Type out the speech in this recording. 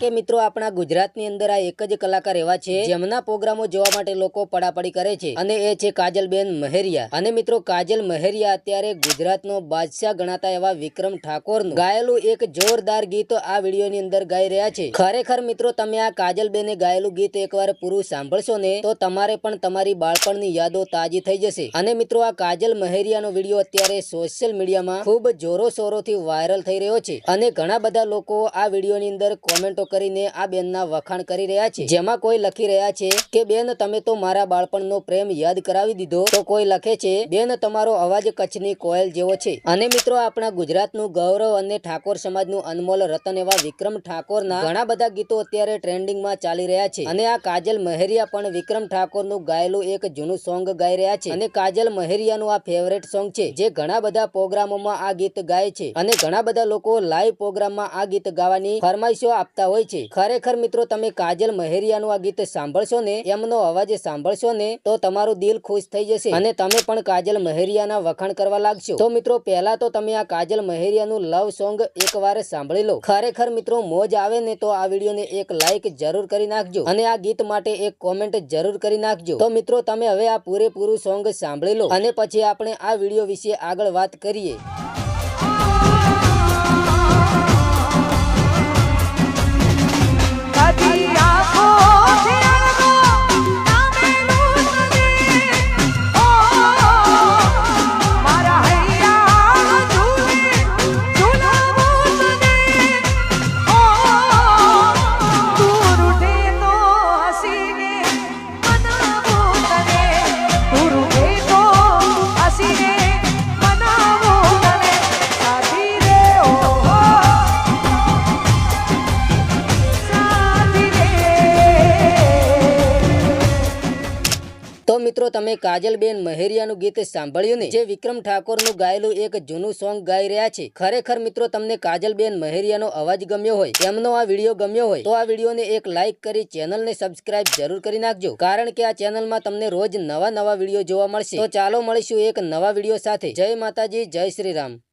કે મિત્રો આપણા ગુજરાતની અંદર આ એક જ કલાકાર એવા છે, જેમના પ્રોગ્રામો જોવા માટે લોકો પડાપડી કરે છે. અને એ છે કાજલબેન મહેરિયા. અને મિત્રો કાજલ મહેરિયા અત્યારે ગુજરાતનો બાદશાહ ગણાતા એવા વિક્રમ ઠાકોરનું. ગાયેલું એક જોરદાર ગીત આ વિડીયોની અંદર ગાઈ રહ્યા છે. ખરેખર મિત્રો તમે આ કાજલબેને ગાયેલું ગીત એકવાર પૂરું સાંભળશો ને, તો તમારે પણ તમારી બાળપણની યાદો તાજી થઈ જશે. અને મિત્રો આ કાજલ મહેરિયાનો વીડિયો અત્યારે સોશિયલ મીડિયામાં ખૂબ જોરો શોરોથી વાયરલ થઈ રહ્યો છે. અને ઘણા બધા લોકો આ વિડીયોની અંદર કોમેન્ટો કરીને આ બેનના વખાણ કરી રહ્યા છે. જેમાં કોઈ લખી રહ્યા છે કે, બેન, તમે તો મારા બાળપણનો પ્રેમ યાદ કરાવી દીધો. તો કોઈ લખે છે, બેન, તમારો અવાજ કચ્છની કોયલ જેવો છે. અને મિત્રો, આપણા ગુજરાતનું ગૌરવ અને ઠાકોર સમાજનું અનમોલ રતન એવા વિક્રમ ઠાકોરના ઘણા બધા ગીતો અત્યારે ટ્રેન્ડિંગમાં ચાલી રહ્યા છે. અને આ કાજલ મહેરિયા પણ વિક્રમ ઠાકોરનું ગાયેલું એક જૂનું સોંગ ગાઈ રહ્યા છે. અને કાજલ મહેરિયાનું આ ફેવરેટ સોંગ છે, જે ઘણા બધા પ્રોગ્રામોમાં આ ગીત ગાય છે. અને ઘણા બધા લોકો લાઈવ પ્રોગ્રામમાં આ ગીત ગાવાની ફરમાઈશો આપતા હોય છે. ખરેખર મિત્રો, તમે કાજલ મહેરિયાનું આ ગીત સાંભળશો ને, એમનો અવાજ સાંભળશો ને, તો તમારું દિલ ખુશ થઈ જશે. અને તમે પણ કાજલ મહેરિયાના વખાણ કરવા લાગશો. તો મિત્રો, પહેલા તો તમે આ કાજલ મહેરિયાનું લવ સોંગ એકવાર સાંભળી લો. ખરેખર મિત્રો, મોજ આવે ને, તો આ વિડીયોને એક લાઈક જરૂર કરી નાખજો. અને આ ગીત માટે એક કોમેન્ટ જરૂર કરી નાખજો. તો મિત્રો, તમે હવે આ પૂરેપૂરું સોંગ સાંભળી લો. અને પછી આપણે આ વીડિયો વિશે આગળ વાત કરીએ. તો મિત્રો તમે કાજલબેન મહેરિયાનું ગીત સાંભળ્યું ને? જે વિક્રમ ઠાકોરનું ગાયેલું એક જૂનું સોંગ ગાઈ રહ્યા છે. ખરેખર મિત્રો તમને કાજલબેન મહેરિયાનો અવાજ ગમ્યો હોય એમનો આ વીડિયો ગમ્યો હોય, તો આ વિડીયોને એક લાઈક કરી ચેનલને સબસ્ક્રાઇબ જરૂર કરી નાખજો. કારણ કે આ ચેનલમાં તમને રોજ નવા નવા વીડિયો જોવા મળશે. તો ચાલો મળીશું એક નવા વીડિયો સાથે. જય માતાજી, જય શ્રી રામ.